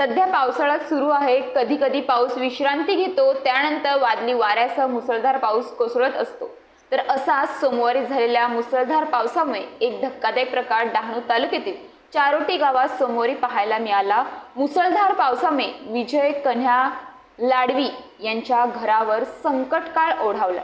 सध्या पावसाळा सुरू आहे. कधी कधी पाऊस विश्रांती घेतो. त्यानंतर वादली वाऱ्यासह मुसळधार पाऊस कोसळत असतो. तर असा सोमवारी झालेल्या मुसळधार पावसामुळे एक धक्कादायक प्रकार डहाणू तालुक्यातील चारोटी गावात सोमवारी पाहायला मिळाला. मुसळधार पावसामुळे विजय कन्ह्या लाडवी यांच्या घरावर संकटकाळ ओढावला.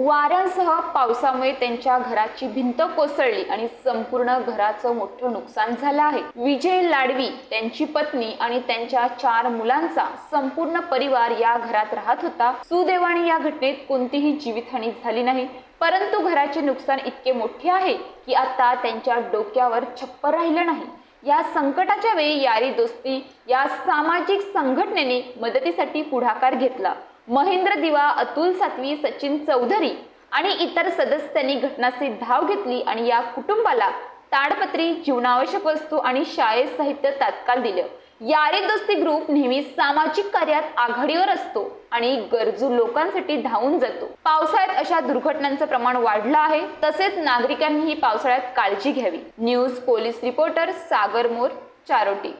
वाऱ्यांसह पावसामुळे त्यांच्या घराची भिंत कोसळली आणि संपूर्ण घराचं मोठं नुकसान झालं आहे. विजय लाडवी त्यांची पत्नी आणि त्यांच्या चार मुलांचा संपूर्ण परिवार या घरात राहत होता. सुदैवाने या घटनेत कोणतीही जीवितहानी झाली नाही. परंतु घराचे नुकसान इतके मोठे आहे की आता त्यांच्या डोक्यावर छप्पर राहिलं नाही. या संकटाच्या वेळी यारी दोस्ती या सामाजिक संघटनेने मदतीसाठी पुढाकार घेतला. महेंद्र दिवा अतुल सातवी सचिन चौधरी आणि इतर सदस्यांनी घटनास्थळी धाव घेतली आणि या कुटुंबाला ताडपत्री जीवनावश्यक वस्तू आणि शाळेत साहित्य तात्काळ दिलं. यारे दोस्ती ग्रुप नेहमी सामाजिक कार्यात आघाडीवर असतो आणि गरजू लोकांसाठी धावून जातो. पावसाळ्यात अशा दुर्घटनांचं प्रमाण वाढलं आहे तसेच नागरिकांनीही पावसाळ्यात काळजी घ्यावी. News police reporter Sagar More Charoti.